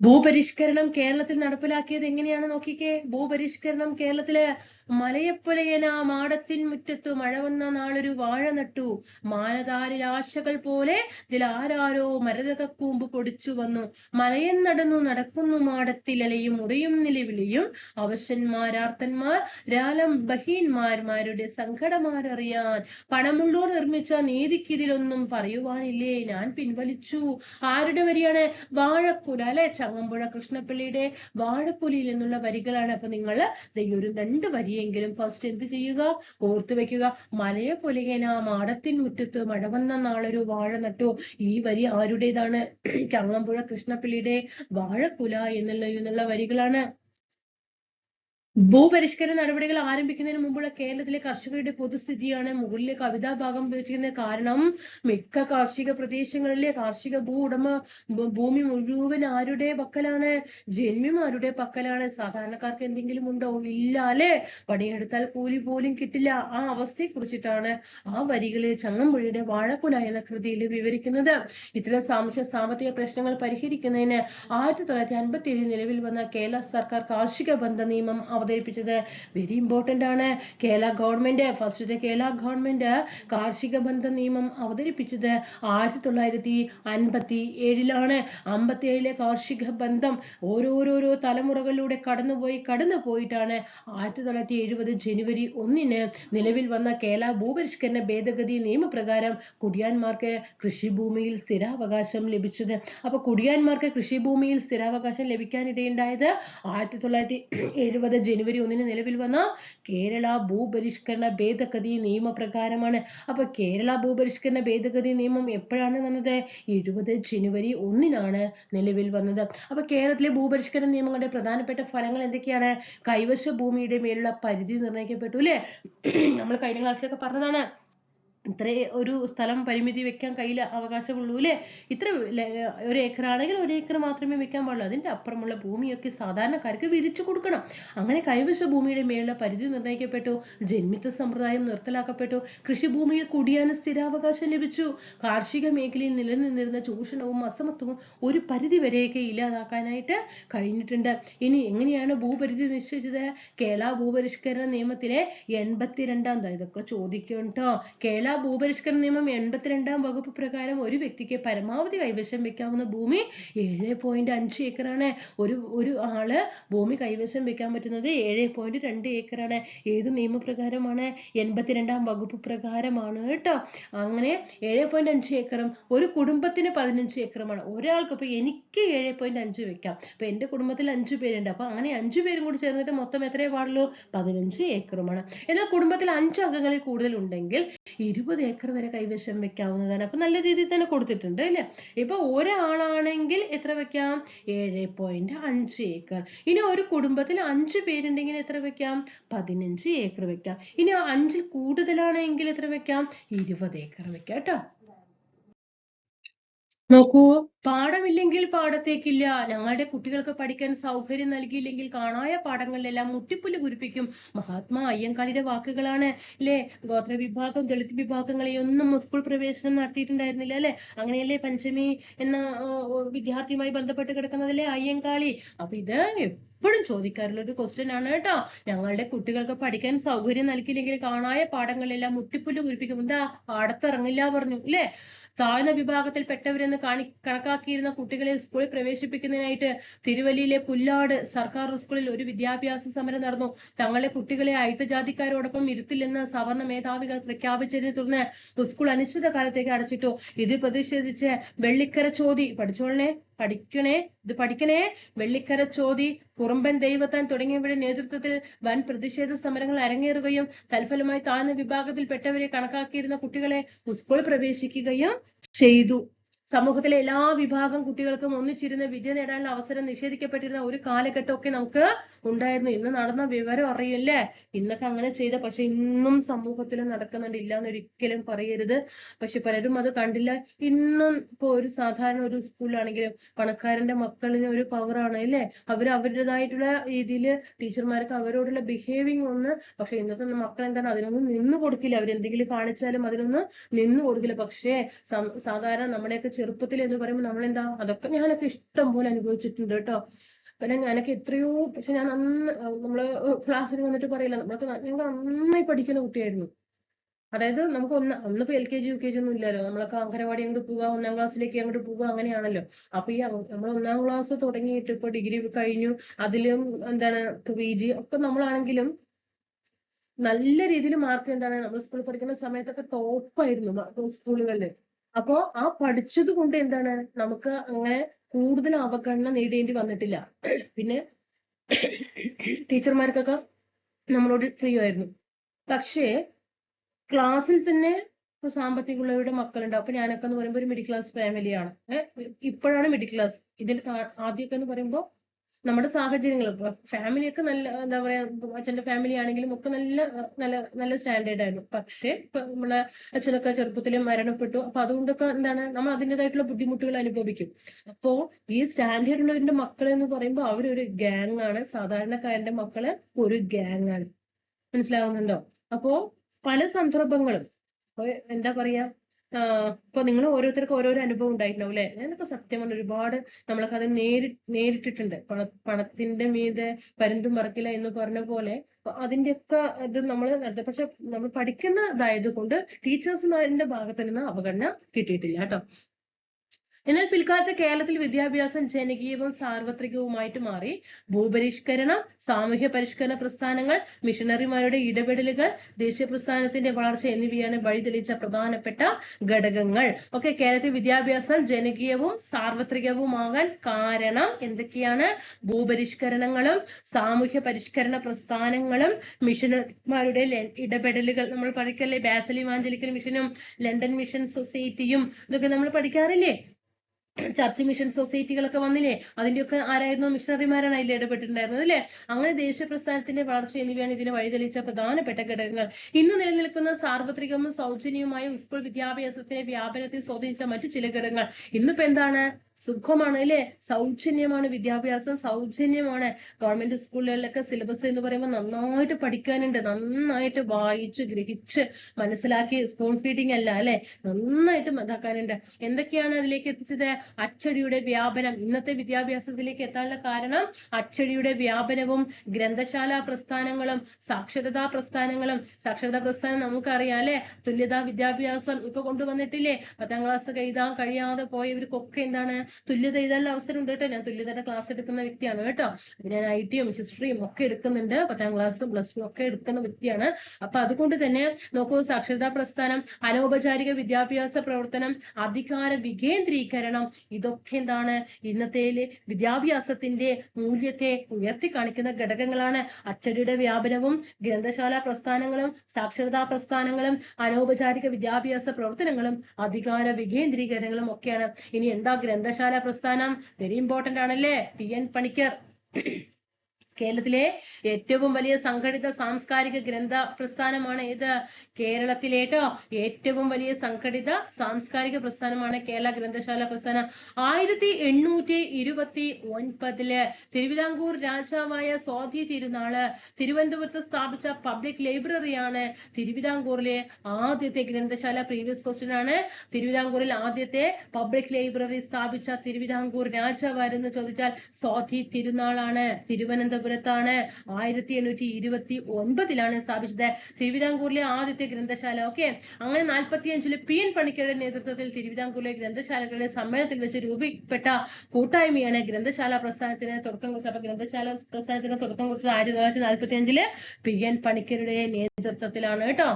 A: ഭൂപരിഷ്കരണം കേരളത്തിൽ നടപ്പിലാക്കിയത് എങ്ങനെയാണ് നോക്കിക്കേ? ഭൂപരിഷ്കരണം കേരളത്തിലെ മലയപ്പുലയന മാടത്തിൻ മുറ്റത്തു മഴ വന്ന നാളൊരു വാഴ നട്ടു. മാനതാരിൽ ആശകൾ പോലെ ഇതിലാരാരോ മരതകക്കൂമ്പ് പൊടിച്ചു വന്നു. മലയൻ നടന്നു നടക്കുന്നു മാടത്തിലലയും മുറിയും നിലവിളിയും. അവശന്മാരാർത്തന്മാർ രാലം ബഹീന്മാർമാരുടെ സങ്കടമാരറിയാൻ പണമുള്ളൂർ നിർമ്മിച്ച നീതിക്കിതിലൊന്നും പറയുവാനില്ലേ? ഞാൻ പിൻവലിച്ചു. ആരുടെ വരിയാണ്? വാഴക്കുല അല്ലെ? ചങ്ങമ്പുഴ കൃഷ്ണപ്പള്ളിയുടെ വാഴക്കുലയിൽ നിന്നുള്ള വരികളാണ്. അപ്പൊ നിങ്ങൾ ഈ ഒരു രണ്ട് വരിയെങ്കിലും ഫസ്റ്റ് എന്ത് ചെയ്യുക? ഓർത്തു വെക്കുക മലയെ പൊലികേന മാടത്തിൻ മുറ്റത്ത് മഴ വന്ന നാളൊരു വാഴ നട്ടു. ഈ വരി ആരുടേതാണ്? (clears throat) ചങ്ങമ്പുഴ കൃഷ്ണപ്പള്ളിയുടെ വാഴക്കുല എന്നുള്ള എന്നുള്ള വരികളാണ്. ഭൂപരിഷ്കരണ നടപടികൾ ആരംഭിക്കുന്നതിന് മുമ്പുള്ള കേരളത്തിലെ കർഷകരുടെ പൊതുസ്ഥിതിയാണ് മുകളിലെ കവിതാ ഭാഗം ഉപയോഗിച്ചിരിക്കുന്നത്. കാരണം മിക്ക കാർഷിക പ്രദേശങ്ങളിലെ കാർഷിക ഭൂ ഉടമ ഭൂമി മുഴുവൻ ആരുടെ പക്കലാണ്? ജന്മിമാരുടെ പക്കലാണ്. സാധാരണക്കാർക്ക് എന്തെങ്കിലും ഉണ്ടോ? ഇല്ല അല്ലെ? പണിയെടുത്താൽ കൂലി പോലും കിട്ടില്ല. ആ അവസ്ഥയെ കുറിച്ചിട്ടാണ് ആ വരികളിൽ ചങ്ങമ്പുഴയുടെ വാഴക്കുല എന്ന കൃതിയിൽ വിവരിക്കുന്നത്. ഇത്തരം സാമൂഹ്യ സാമ്പത്തിക പ്രശ്നങ്ങൾ പരിഹരിക്കുന്നതിന് ആയിരത്തി തൊള്ളായിരത്തി അൻപത്തി ഏഴിൽ നിലവിൽ വന്ന കേരള സർക്കാർ കാർഷിക ബന്ധ നിയമം അവതരിപ്പിച്ചത്. വെരി ഇമ്പോർട്ടന്റ് ആണ്. കേരള ഗവൺമെന്റ് ഫസ്റ്റത്തെ കേരള ഗവൺമെന്റ് കാർഷിക ബന്ധ നിയമം അവതരിപ്പിച്ചത് ആയിരത്തി തൊള്ളായിരത്തി അൻപത്തി ഏഴിലാണ് അമ്പത്തി ഏഴിലെ കാർഷിക ബന്ധം ഓരോരോരോ തലമുറകളിലൂടെ കടന്നുപോയി കടന്നു പോയിട്ടാണ് ആയിരത്തി തൊള്ളായിരത്തി എഴുപത് ജനുവരി ഒന്നിന് നിലവിൽ വന്ന കേരള ഭൂപരിഷ്കരണ ഭേദഗതി നിയമപ്രകാരം കുടിയാന്മാർക്ക് കൃഷിഭൂമിയിൽ സ്ഥിരാവകാശം ലഭിച്ചത്. അപ്പൊ കുടിയാന്മാർക്ക് കൃഷിഭൂമിയിൽ സ്ഥിരാവകാശം ലഭിക്കാനിടയുണ്ടായത് ആയിരത്തി തൊള്ളായിരത്തി എഴുപത് ജനുവരി ഒന്നിന് നിലവിൽ വന്ന കേരള ഭൂപരിഷ്കരണ ഭേദഗതി നിയമപ്രകാരമാണ് അപ്പൊ കേരള ഭൂപരിഷ്കരണ ഭേദഗതി നിയമം എപ്പോഴാണ് വന്നത്? എഴുപത് ജനുവരി ഒന്നിനാണ് നിലവിൽ വന്നത്. അപ്പൊ കേരളത്തിലെ ഭൂപരിഷ്കരണ നിയമങ്ങളുടെ പ്രധാനപ്പെട്ട ഫലങ്ങൾ എന്തൊക്കെയാണ്? കൈവശ ഭൂമിയുടെ മേലുള്ള പരിധി നിർണയിക്കപ്പെട്ടു അല്ലെ? നമ്മൾ കഴിഞ്ഞ ക്ലാസ്സിലൊക്കെ പറഞ്ഞതാണ്. ഇത്ര ഒരു സ്ഥലം പരിമിതി വെക്കാൻ കയ്യിൽ അവകാശമുള്ളൂ അല്ലേ ഇത്ര ഒരു ഏക്കർ ആണെങ്കിൽ ഒരു ഏക്കർ മാത്രമേ വെക്കാൻ പാടുള്ളൂ. അതിന്റെ അപ്പുറമുള്ള ഭൂമിയൊക്കെ സാധാരണക്കാർക്ക് വിധിച്ചു കൊടുക്കണം. അങ്ങനെ കൈവശ ഭൂമിയുടെ മേലുള്ള പരിധി നിർണയിക്കപ്പെട്ടു. ജന്മിത്വ സമ്പ്രദായം നിർത്തലാക്കപ്പെട്ടു. കൃഷിഭൂമിയിൽ കുടിയാന് സ്ഥിരാവകാശം ലഭിച്ചു. കാർഷിക മേഖലയിൽ നിലനിന്നിരുന്ന ചൂഷണവും അസമത്വവും ഒരു പരിധി വരെയൊക്കെ ഇല്ലാതാക്കാനായിട്ട് കഴിഞ്ഞിട്ടുണ്ട്. ഇനി എങ്ങനെയാണ് ഭൂപരിധി നിശ്ചയിച്ചത്? കേരള ഭൂപരിഷ്കരണ നിയമത്തിലെ എൺപത്തിരണ്ടാം ഇതൊക്കെ ചോദിക്കും കേട്ടോ കേരള ഭൂപരിഷ്കരണ നിയമം എൺപത്തിരണ്ടാം വകുപ്പ് പ്രകാരം ഒരു വ്യക്തിക്ക് പരമാവധി കൈവശം വെക്കാവുന്ന ഭൂമി ഏഴ് പോയിന്റ് അഞ്ച് ഏക്കറാണ്. ഒരു ഒരു ആൾ ഭൂമി കൈവശം വെക്കാൻ പറ്റുന്നത് ഏഴ് പോയിന്റ് രണ്ട് ഏക്കറാണ്. ഏത് നിയമപ്രകാരമാണ്? എൺപത്തിരണ്ടാം വകുപ്പ് പ്രകാരമാണ് കേട്ടോ. അങ്ങനെ ഏഴ് പോയിന്റ് അഞ്ച് ഏക്കറും ഒരു കുടുംബത്തിന് പതിനഞ്ച് ഏക്കറുമാണ്. ഒരാൾക്ക് ഇപ്പൊ എനിക്ക് ഏഴ് പോയിന്റ് അഞ്ച് വെക്കാം. അപ്പൊ എന്റെ കുടുംബത്തിൽ അഞ്ച് പേരുണ്ട്. അപ്പൊ അങ്ങനെ അഞ്ചു പേരും കൂടി ചേർന്നിട്ട് മൊത്തം എത്രയേ പാടുള്ളൂ? പതിനഞ്ച് ഏക്കറുമാണ്. എന്നാൽ കുടുംബത്തിൽ അഞ്ച് അംഗങ്ങളിൽ കൂടുതൽ ഉണ്ടെങ്കിൽ ഇരുപത് ഇരുപത് ഏക്കർ വരെ കൈവശം വെക്കാവുന്നതാണ്. അപ്പൊ നല്ല രീതിയിൽ തന്നെ കൊടുത്തിട്ടുണ്ട് അല്ലേ? ഇപ്പൊ ഒരാളാണെങ്കിൽ എത്ര വെക്കാം? ഏഴ് പോയിന്റ് അഞ്ച് ഏക്കർ. ഇനി ഒരു കുടുംബത്തിൽ അഞ്ച് പേരുണ്ടെങ്കിൽ എത്ര വെക്കാം? പതിനഞ്ച് ഏക്കർ വെക്കാം. ഇനി അഞ്ചിൽ കൂടുതലാണെങ്കിൽ എത്ര വെക്കാം? ഇരുപത് ഏക്കർ വെക്കാം കേട്ടോ. നോക്കൂ പാഠമില്ലെങ്കിൽ പാടത്തേക്കില്ല ഞങ്ങളുടെ കുട്ടികൾക്ക് പഠിക്കാൻ സൗകര്യം നൽകിയില്ലെങ്കിൽ കാണായ പാഠങ്ങളിലെല്ലാം മുട്ടിപ്പുല്ല് കുരിപ്പിക്കും. മഹാത്മാ അയ്യങ്കാളിയുടെ വാക്കുകളാണ് അല്ലേ ഗോത്ര വിഭാഗം ദളിത് വിഭാഗങ്ങളെയൊന്നും സ്കൂൾ പ്രവേശനം നടത്തിയിട്ടുണ്ടായിരുന്നില്ല അല്ലെ അങ്ങനെയല്ലേ പഞ്ചമി എന്ന വിദ്യാർത്ഥിയുമായി ബന്ധപ്പെട്ട് കിടക്കുന്നതല്ലേ അയ്യങ്കാളി. അപ്പൊ ഇത് എപ്പോഴും ചോദിക്കാറുള്ള ഒരു ക്വസ്റ്റ്യൻ ആണ് കേട്ടോ. ഞങ്ങളുടെ കുട്ടികൾക്ക് പഠിക്കാൻ സൗകര്യം നൽകിയില്ലെങ്കിൽ കാണായ പാഠങ്ങളിലെല്ലാം മുട്ടിപ്പുല്ല് കുരിപ്പിക്കും. എന്താ? പാടത്തിറങ്ങില്ല പറഞ്ഞു അല്ലേ താഴ്ന്ന വിഭാഗത്തിൽപ്പെട്ടവരെന്ന് കാണി കണക്കാക്കിയിരുന്ന കുട്ടികളെ സ്കൂളിൽ പ്രവേശിപ്പിക്കുന്നതിനായിട്ട് തിരുവല്ലിയിലെ പുല്ലാട് സർക്കാർ സ്കൂളിൽ ഒരു വിദ്യാഭ്യാസ സമരം നടന്നു. തങ്ങളുടെ കുട്ടികളെ അയിത്തജാതിക്കാരോടൊപ്പം ഇരുത്തില്ലെന്ന് സവർണ മേധാവികൾ പ്രഖ്യാപിച്ചതിനെ തുടർന്ന് സ്കൂൾ അനിശ്ചിത കാലത്തേക്ക് അടച്ചിട്ടു. ഇതിൽ പ്രതിഷേധിച്ച് വെള്ളിക്കര ചോദി പഠിച്ചോളനെ പഠിക്കണേ ഇത് പഠിക്കണേ. വെള്ളിക്കര ചോതി കുറുമ്പൻ ദൈവത്താൻ തുടങ്ങിയവരുടെ നേതൃത്വത്തിൽ വൻ പ്രതിഷേധ സമരങ്ങൾ അരങ്ങേറുകയും തൽഫലമായി താഴ്ന്ന വിഭാഗത്തിൽപ്പെട്ടവരെ കണക്കാക്കിയിരുന്ന കുട്ടികളെ സ്കൂൾ പ്രവേശിക്കുകയും ചെയ്തു. സമൂഹത്തിലെ എല്ലാ വിഭാഗം കുട്ടികൾക്കും ഒന്നിച്ചിരുന്ന് വിദ്യ നേടാനുള്ള അവസരം നിഷേധിക്കപ്പെട്ടിരുന്ന ഒരു കാലഘട്ടമൊക്കെ നമുക്ക് ഉണ്ടായിരുന്നു. ഇന്ന് നടന്ന വിവരം അറിയില്ലേ? ഇന്നൊക്കെ അങ്ങനെ ചെയ്ത പക്ഷെ ഇന്നും സമൂഹത്തിൽ നടക്കുന്നുണ്ട്. ഇല്ല എന്ന് ഒരിക്കലും പറയരുത്. പക്ഷെ പലരും അത് കണ്ടില്ല. ഇന്നും ഇപ്പൊ ഒരു സാധാരണ ഒരു സ്കൂളിലാണെങ്കിലും പണക്കാരന്റെ മക്കളിന് ഒരു പവറാണ് അല്ലേ? അവർ അവരുടേതായിട്ടുള്ള രീതിയിൽ ടീച്ചർമാർക്ക് അവരോടുള്ള ബിഹേവിങ് ഒന്ന് പക്ഷെ ഇന്നത്തെ മക്കൾ എന്താണ്? അതിനൊന്നും നിന്ന് കൊടുക്കില്ല. അവരെന്തെങ്കിലും കാണിച്ചാലും അതിനൊന്നും നിന്ന് കൊടുക്കില്ല. പക്ഷേ സാധാരണ നമ്മുടെയൊക്കെ ചെറുപ്പത്തിൽ എന്ന് പറയുമ്പോൾ നമ്മളെന്താ അതൊക്കെ ഞാനൊക്കെ ഇഷ്ടം പോലെ അനുഭവിച്ചിട്ടുണ്ട് കേട്ടോ. പിന്നെ ഞാനൊക്കെ എത്രയോ പക്ഷെ ഞാൻ അന്ന് നമ്മൾ ക്ലാസ്സിൽ വന്നിട്ട് പറയില്ല. നമ്മളൊക്കെ ഞങ്ങൾ നന്നായി പഠിക്കുന്ന കുട്ടിയായിരുന്നു. അതായത് നമുക്ക് ഒന്ന് അന്ന് അന്നിപ്പോ L K G U K G ഒന്നും ഇല്ലല്ലോ. നമ്മളൊക്കെ അങ്കനവാടി അങ്ങോട്ട് പോവുക ഒന്നാം ക്ലാസ്സിലേക്ക് അങ്ങോട്ട് പോവുക അങ്ങനെയാണല്ലോ. അപ്പൊ ഈ നമ്മൾ ഒന്നാം ക്ലാസ് തുടങ്ങിയിട്ട് ഇപ്പൊ ഡിഗ്രി കഴിഞ്ഞു. അതിലും എന്താണ് പി ജി ഒക്കെ നമ്മളാണെങ്കിലും നല്ല രീതിയിൽ മാർക്ക് എന്താണ് നമ്മൾ സ്കൂളിൽ പഠിക്കുന്ന സമയത്തൊക്കെ ടോപ്പായിരുന്നു സ്കൂളുകളിൽ അപ്പോ ആ പഠിച്ചത് കൊണ്ട് എന്താണ്? നമുക്ക് അങ്ങനെ കൂടുതൽ അവഗണന നേടേണ്ടി വന്നിട്ടില്ല. പിന്നെ ടീച്ചർമാർക്കൊക്കെ നമ്മളോട് ഫ്രീ ആയിരുന്നു. പക്ഷേ ക്ലാസ്സിൽ തന്നെ ഇപ്പൊ സാമ്പത്തികമുള്ളവരുടെ മക്കളുണ്ട്. അപ്പൊ ഞാനൊക്കെ എന്ന് പറയുമ്പോൾ ഒരു മിഡിൽ ക്ലാസ് ഫാമിലിയാണ് ഏഹ് ഇപ്പോഴാണ് മിഡിൽ ക്ലാസ് ഇതിന്റെ ആദ്യമൊക്കെ എന്ന് പറയുമ്പോൾ നമ്മുടെ സാഹചര്യങ്ങൾ. ഫാമിലിയൊക്കെ നല്ല എന്താ പറയാ അച്ഛന്റെ ഫാമിലി ആണെങ്കിലും ഒക്കെ നല്ല നല്ല നല്ല സ്റ്റാൻഡേർഡ് ആയിരുന്നു. പക്ഷെ നമ്മളെ അച്ഛനൊക്കെ ചെറുപ്പത്തിൽ മരണപ്പെട്ടു. അപ്പൊ അതുകൊണ്ടൊക്കെ എന്താണ് നമ്മൾ അതിന്റെതായിട്ടുള്ള ബുദ്ധിമുട്ടുകൾ അനുഭവിക്കും. അപ്പോ ഈ സ്റ്റാൻഡേർഡ് ഉള്ളവരുടെ മക്കൾ എന്ന് പറയുമ്പോൾ അവരൊരു ഗ്യാങ് ആണ്. സാധാരണക്കാരന്റെ മക്കൾ ഒരു ഗ്യാങ് ആണ്. മനസ്സിലാവുന്നുണ്ടോ? അപ്പോ പല സന്ദർഭങ്ങളും. എന്താ പറയാ ഇപ്പൊ നിങ്ങൾ ഓരോരുത്തർക്കും ഓരോരോ അനുഭവം ഉണ്ടായിട്ടുണ്ടാവും അല്ലെ? ഞാനൊക്കെ സത്യം പറഞ്ഞ ഒരുപാട് നമ്മളൊക്കെ അത് നേരി നേരിട്ടിട്ടുണ്ട്. പണ പണത്തിന്റെ മീതെ പരുന്തും പറക്കില്ല എന്ന് പറഞ്ഞ പോലെ അതിന്റെയൊക്കെ ഇത് നമ്മൾ നടത്തി. പക്ഷെ നമ്മൾ പഠിക്കുന്നതായത് കൊണ്ട് ടീച്ചേഴ്സുമാരുടെ ഭാഗത്ത് നിന്ന് അവഗണന കിട്ടിയിട്ടില്ല കേട്ടോ. എന്നാൽ പിൽക്കാലത്ത് കേരളത്തിൽ വിദ്യാഭ്യാസം ജനകീയവും സാർവത്രികവുമായിട്ട് മാറി. ഭൂപരിഷ്കരണം സാമൂഹ്യ പരിഷ്കരണ പ്രസ്ഥാനങ്ങൾ മിഷണറിമാരുടെ ഇടപെടലുകൾ ദേശീയ പ്രസ്ഥാനത്തിന്റെ വളർച്ച എന്നിവയാണ് വഴിതെളിച്ച പ്രധാനപ്പെട്ട ഘടകങ്ങൾ. ഓക്കെ കേരളത്തിൽ വിദ്യാഭ്യാസം ജനകീയവും സാർവത്രികവുമാകാൻ കാരണം എന്തൊക്കെയാണ്? ഭൂപരിഷ്കരണങ്ങളും സാമൂഹ്യ പരിഷ്കരണ പ്രസ്ഥാനങ്ങളും മിഷണറിമാരുടെ ഇടപെടലുകൾ. നമ്മൾ പഠിക്കല്ലേ? ബാസലി മാഞ്ചലിക്കൽ മിഷനും ലണ്ടൻ മിഷൻ സൊസൈറ്റിയും ഇതൊക്കെ നമ്മൾ പഠിക്കാറില്ലേ? ചർച്ച് മിഷൻ സൊസൈറ്റികളൊക്കെ വന്നില്ലേ? അതിന്റെയൊക്കെ ആരായിരുന്നു? മിഷണറിമാരാണ് അതിൽ ഇടപെട്ടിട്ടുണ്ടായിരുന്നത് അല്ലേ? അങ്ങനെ ദേശീയ പ്രസ്ഥാനത്തിന്റെ വളർച്ച എന്നിവയാണ് ഇതിന് വഴിതെളിച്ച പ്രധാനപ്പെട്ട ഘടകങ്ങൾ. ഇന്ന് നിലനിൽക്കുന്ന സാർവത്രികവും സൗജന്യവുമായ സ്കൂൾ വിദ്യാഭ്യാസത്തിന്റെ വ്യാപനത്തെ സ്വാധീനിച്ച മറ്റു ചില ഘടകങ്ങൾ. ഇന്നിപ്പോ എന്താണ്? സുഖമാണ് അല്ലെ സൗജന്യമാണ് വിദ്യാഭ്യാസം സൗജന്യമാണ്. ഗവൺമെന്റ് സ്കൂളുകളിലൊക്കെ സിലബസ് എന്ന് പറയുമ്പോൾ നന്നായിട്ട് പഠിക്കാനുണ്ട്. നന്നായിട്ട് വായിച്ച് ഗ്രഹിച്ച് മനസ്സിലാക്കി സ്പൂൺ ഫീഡിങ് അല്ല അല്ലെ? നന്നായിട്ട് ഇതാക്കാനുണ്ട്. എന്തൊക്കെയാണ് അതിലേക്ക് എത്തിച്ചത്? അച്ചടിയുടെ വ്യാപനം. ഇന്നത്തെ വിദ്യാഭ്യാസത്തിലേക്ക് എത്താനുള്ള കാരണം അച്ചടിയുടെ വ്യാപനവും ഗ്രന്ഥശാല പ്രസ്ഥാനങ്ങളും സാക്ഷരതാ പ്രസ്ഥാനങ്ങളും. സാക്ഷരതാ പ്രസ്ഥാനം നമുക്കറിയാം അല്ലെ? തുല്യതാ വിദ്യാഭ്യാസം ഇപ്പൊ കൊണ്ടുവന്നിട്ടില്ലേ? പത്താം ക്ലാസ് എഴുതാൻ കഴിയാതെ പോയവർക്കൊക്കെ എന്താണ്? തുല്യത എഴുതാനുള്ള അവസരം ഉണ്ട് കേട്ടോ. ഞാൻ തുല്യതയുടെ ക്ലാസ് എടുക്കുന്ന വ്യക്തിയാണ് കേട്ടോ. ഞാൻ ഐ ടിയും ഹിസ്റ്ററിയും ഒക്കെ എടുക്കുന്നുണ്ട്. പത്താം ക്ലാസ്സും പ്ലസ് ടു ഒക്കെ എടുക്കുന്ന വ്യക്തിയാണ്. അപ്പൊ അതുകൊണ്ട് തന്നെ നോക്കൂ സാക്ഷരതാ പ്രസ്ഥാനം അനൗപചാരിക വിദ്യാഭ്യാസ പ്രവർത്തനം അധികാര വികേന്ദ്രീകരണം ഇതൊക്കെ എന്താണ്? ഇന്നത്തെ വിദ്യാഭ്യാസത്തിന്റെ മൂല്യത്തെ ഉയർത്തി കാണിക്കുന്ന ഘടകങ്ങളാണ് അച്ചടിയുടെ വ്യാപനവും ഗ്രന്ഥശാല പ്രസ്ഥാനങ്ങളും സാക്ഷരതാ പ്രസ്ഥാനങ്ങളും അനൗപചാരിക വിദ്യാഭ്യാസ പ്രവർത്തനങ്ങളും അധികാര വികേന്ദ്രീകരണങ്ങളും ഒക്കെയാണ്. ഇനി എന്താ ഗ്രന്ഥശാല പ്രസ്ഥാനം വെരി ഇമ്പോർട്ടന്റ് ആണല്ലേ? P N Panicker. കേരളത്തിലെ ഏറ്റവും വലിയ സംഘടിത സാംസ്കാരിക ഗ്രന്ഥ പ്രസ്ഥാനമാണ് ഏത് കേരളത്തിലേട്ടോ ഏറ്റവും വലിയ സംഘടിത സാംസ്കാരിക പ്രസ്ഥാനമാണ് കേരള ഗ്രന്ഥശാല പ്രസ്ഥാനം. ആയിരത്തി എണ്ണൂറ്റി ഇരുപത്തി ഒൻപതിൽ തിരുവിതാംകൂർ രാജാവായ സ്വാതി തിരുനാൾ തിരുവനന്തപുരത്ത് സ്ഥാപിച്ച പബ്ലിക് ലൈബ്രറിയാണ് തിരുവിതാംകൂറിലെ ആദ്യത്തെ ഗ്രന്ഥശാല പ്രീവിയസ് ക്വസ്റ്റ്യൻ ആണ്. തിരുവിതാംകൂറിൽ ആദ്യത്തെ പബ്ലിക് ലൈബ്രറി സ്ഥാപിച്ച തിരുവിതാംകൂർ രാജാവായിരുന്നു ചോദിച്ചാൽ സ്വാതി തിരുനാളാണ്. തിരുവനന്തപുരത്താണ് ആയിരത്തി എണ്ണൂറ്റി ഇരുപത്തി ഒൻപതിലാണ് സ്ഥാപിച്ചത്. തിരുവിതാംകൂറിലെ ആദ്യത്തെ ഗ്രന്ഥശാല. ഓക്കെ. അങ്ങനെ നാൽപ്പത്തി അഞ്ചിൽ പി എൻ പണിക്കരുടെ നേതൃത്വത്തിൽ തിരുവിതാംകൂറിലെ ഗ്രന്ഥശാലകളുടെ സമ്മേളനത്തിൽ വെച്ച് രൂപപ്പെട്ട കൂട്ടായ്മയാണ് ഗ്രന്ഥശാല പ്രസ്ഥാനത്തിന് തുടക്കം കുറിച്ചത്. അപ്പൊ ഗ്രന്ഥശാല പ്രസ്ഥാനത്തിന് തുടക്കം കുറിച്ചത് ആയിരത്തി തൊള്ളായിരത്തി നാൽപ്പത്തി അഞ്ചിൽ പി എൻ പണിക്കരുടെ നേതൃത്വത്തിലാണ്. കേട്ടോ?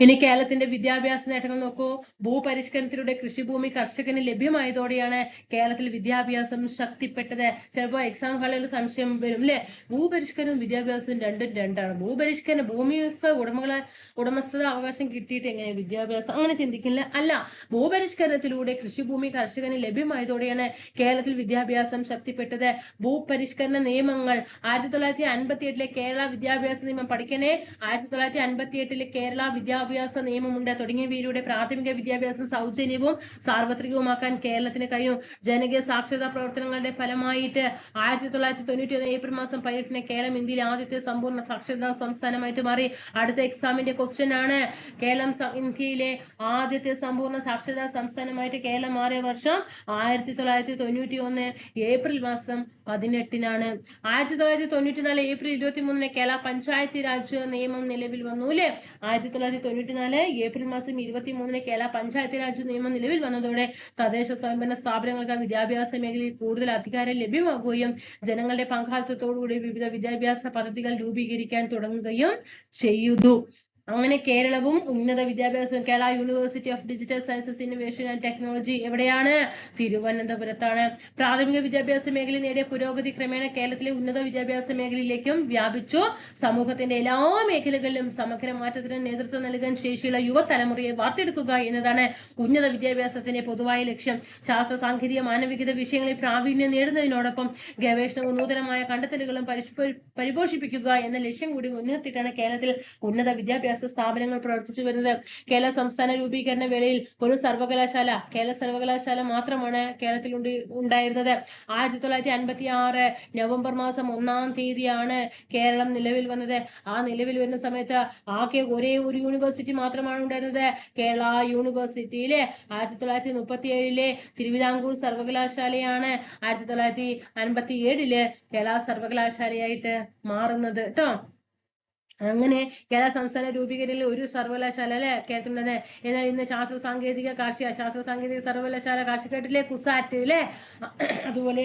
A: ഇനി കേരളത്തിന്റെ വിദ്യാഭ്യാസ നേട്ടങ്ങൾ നോക്കൂ. ഭൂപരിഷ്കരണത്തിലൂടെ കൃഷിഭൂമി കർഷകന് ലഭ്യമായതോടെയാണ് കേരളത്തിൽ വിദ്യാഭ്യാസം ശക്തിപ്പെട്ടത്. ചിലപ്പോൾ എക്സാം ഹാളിൽ സംശയം വരും അല്ലെ ഭൂപരിഷ്കരണവും വിദ്യാഭ്യാസവും രണ്ടും രണ്ടാണ്. ഭൂപരിഷ്കരണ ഭൂമിക്ക് ഉടമകളെ ഉടമസ്ഥത അവകാശം കിട്ടിയിട്ട് എങ്ങനെ വിദ്യാഭ്യാസം? അങ്ങനെ ചിന്തിക്കില്ല. അല്ല ഭൂപരിഷ്കരണത്തിലൂടെ കൃഷിഭൂമി കർഷകന് ലഭ്യമായതോടെയാണ് കേരളത്തിൽ വിദ്യാഭ്യാസം ശക്തിപ്പെട്ടത്. ഭൂപരിഷ്കരണ നിയമങ്ങൾ. ആയിരത്തി തൊള്ളായിരത്തി അൻപത്തി എട്ടിലെ കേരള വിദ്യാഭ്യാസ നിയമം പഠിക്കണേ. ആയിരത്തി തൊള്ളായിരത്തി അൻപത്തി എട്ടിലെ കേരള വിദ്യാഭ്യാസ നിയമമുണ്ട്. തുടങ്ങിയവയിലൂടെ പ്രാഥമിക വിദ്യാഭ്യാസം സൗജന്യവും സാർവത്രികവുമാക്കാൻ കേരളത്തിന് കഴിയും. ജനകീയ സാക്ഷരതാ പ്രവർത്തനങ്ങളുടെ ഫലമായിട്ട് ആയിരത്തി തൊള്ളായിരത്തി തൊണ്ണൂറ്റി ഒന്ന് ഏപ്രിൽ മാസം പതിനെട്ടിന് കേരളം ഇന്ത്യയിലെ ആദ്യത്തെ സമ്പൂർണ സാക്ഷരതാ സംസ്ഥാനമായിട്ട് മാറി. അടുത്ത എക്സാമിന്റെ ക്വസ്റ്റ്യൻ ആണ്. കേരളം ഇന്ത്യയിലെ ആദ്യത്തെ സമ്പൂർണ സാക്ഷരതാ സംസ്ഥാനമായിട്ട് കേരളം മാറിയ വർഷം ആയിരത്തി തൊള്ളായിരത്തി തൊണ്ണൂറ്റി ഒന്ന് ഏപ്രിൽ മാസം പതിനെട്ടിനാണ്. ആയിരത്തി തൊള്ളായിരത്തി തൊണ്ണൂറ്റി നാല് ഏപ്രിൽ ഇരുപത്തി മൂന്നിന് കേരള പഞ്ചായത്ത് രാജ് നിയമം നിലവിൽ വന്നു അല്ലെ? ആയിരത്തി തൊള്ളായിരത്തി തൊണ്ണൂറ്റി നാല് ഏപ്രിൽ മാസം ഇരുപത്തി മൂന്നിന് കേരള പഞ്ചായത്ത് രാജ് നിയമം നിലവിൽ വന്നതോടെ തദ്ദേശ സ്വയംഭരണ സ്ഥാപനങ്ങൾക്ക് വിദ്യാഭ്യാസ മേഖലയിൽ കൂടുതൽ അധികാരം ലഭ്യമാകുകയും ജനങ്ങളുടെ പങ്കാളിത്തത്തോടുകൂടി വിവിധ വിദ്യാഭ്യാസ പദ്ധതികൾ രൂപീകരിക്കാൻ തുടങ്ങുകയും ചെയ്തു. അങ്ങനെ കേരളവും ഉന്നത വിദ്യാഭ്യാസം Kerala university of digital sciences innovation and technology എവിടെയാണ്? തിരുവനന്തപുരത്താണ്. പ്രാഥമിക വിദ്യാഭ്യാസ മേഖലയിൽ നേടിയ പുരോഗതി ക്രമേണ കേരളത്തിലെ ഉന്നത വിദ്യാഭ്യാസ മേഖലയിലേക്കും വ്യാപിച്ചു. സമൂഹത്തിന്റെ എല്ലാ മേഖലകളിലും സമഗ്ര മാറ്റത്തിന് നേതൃത്വം നൽകാൻ ശേഷിയുള്ള യുവതലമുറയെ വാർത്തെടുക്കുക എന്നതാണ് ഉന്നത വിദ്യാഭ്യാസത്തിന്റെ പൊതുവായ ലക്ഷ്യം. ശാസ്ത്ര സാങ്കേതിക മാനവികത വിഷയങ്ങളിൽ പ്രാവീണ്യം നേടുന്നതിനോടൊപ്പം ഗവേഷണവും നൂതനമായ കണ്ടെത്തലുകളും പരിപോഷിപ്പിക്കുക എന്ന ലക്ഷ്യം കൂടി മുൻനിർത്തിയിട്ടാണ് കേരളത്തിൽ ഉന്നത വിദ്യാഭ്യാസ സ്ഥാപനങ്ങൾ പ്രവർത്തിച്ചു വരുന്നത്. കേരള സംസ്ഥാന രൂപീകരണ വേളയിൽ ഒരു സർവകലാശാല കേരള സർവകലാശാല മാത്രമാണ് കേരളത്തിൽ ഉണ്ട് ഉണ്ടായിരുന്നത്. ആയിരത്തി തൊള്ളായിരത്തി അൻപത്തി ആറ് നവംബർ മാസം ഒന്നാം തീയതിയാണ് കേരളം നിലവിൽ വന്നത്. ആ നിലവിൽ വരുന്ന സമയത്ത് ആകെ ഒരേ ഒരു യൂണിവേഴ്സിറ്റി മാത്രമാണ് ഉണ്ടായിരുന്നത്. കേരള യൂണിവേഴ്സിറ്റിയിലെ ആയിരത്തി തൊള്ളായിരത്തി മുപ്പത്തി ഏഴിലെ തിരുവിതാംകൂർ സർവകലാശാലയാണ് ആയിരത്തി തൊള്ളായിരത്തി അൻപത്തി ഏഴിൽ കേരള സർവകലാശാലയായിട്ട് മാറുന്നത്. കേട്ടോ? അങ്ങനെ കേരള സംസ്ഥാന രൂപീകരണത്തിൽ ഒരു സർവകലാശാല അല്ലെ കേട്ടിട്ടുള്ളത്? എന്നാൽ ഇന്ന് ശാസ്ത്ര സാങ്കേതിക കാർഷിക ശാസ്ത്ര സാങ്കേതിക സർവകലാശാല കാർഷികട്ടിലെ കുസാറ്റ് അല്ലെ? അതുപോലെ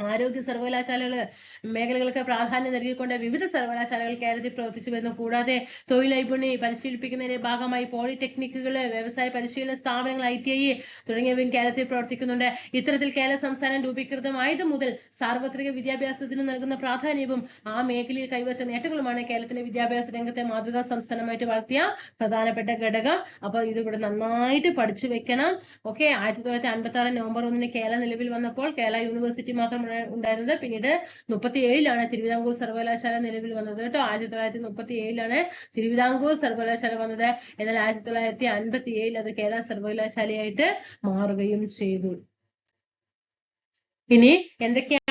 A: ആരോഗ്യ സർവകലാശാലകൾ മേഖലകൾക്ക് പ്രാധാന്യം നൽകിക്കൊണ്ട് വിവിധ സർവകലാശാലകൾ കേരളത്തിൽ പ്രവർത്തിച്ചു വരുന്നു. കൂടാതെ നൈപുണ്യം പരിശീലിപ്പിക്കുന്നതിന്റെ ഭാഗമായി പോളിടെക്നിക്കുകൾ വ്യവസായ പരിശീലന സ്ഥാപനങ്ങൾ ഐ ടി ഐ തുടങ്ങിയവയും കേരളത്തിൽ പ്രവർത്തിക്കുന്നുണ്ട്. ഇത്തരത്തിൽ കേരള സംസ്ഥാനം രൂപീകൃതമായത് മുതൽ സാർവത്രിക വിദ്യാഭ്യാസത്തിന് നൽകുന്ന പ്രാധാന്യവും ആ മേഖലയിൽ കൈവച്ച നേട്ടങ്ങളുമാണ് കേരളത്തിന്റെ വിദ്യാഭ്യാസ രംഗത്തെ മാതൃകാ സംസ്ഥാനമായിട്ട് വളർത്തിയ പ്രധാനപ്പെട്ട ഘടകം. അപ്പൊ ഇത് ഇവിടെ നന്നായിട്ട് പഠിച്ചു വെക്കണം. ഓക്കെ ആയിരത്തി തൊള്ളായിരത്തി അൻപത്തി ആറ് നവംബർ ഒന്നിന് കേരള നിലവിൽ വന്നപ്പോൾ കേരള യൂണിവേഴ്സിറ്റി മാത്രം ഉണ്ടായിരുന്നത്. പിന്നീട് മുപ്പത്തി ഏഴിലാണ് തിരുവിതാംകൂർ സർവകലാശാല നിലവിൽ വന്നത് കേട്ടോ. ആയിരത്തി തൊള്ളായിരത്തി മുപ്പത്തി ഏഴിലാണ് തിരുവിതാംകൂർ സർവകലാശാല വന്നത്. എന്നാൽ ആയിരത്തി തൊള്ളായിരത്തി അൻപത്തി ഏഴിൽ അത് കേരള സർവകലാശാലയായിട്ട് മാറുകയും ചെയ്തു. ഇനി എന്തൊക്കെയാണ്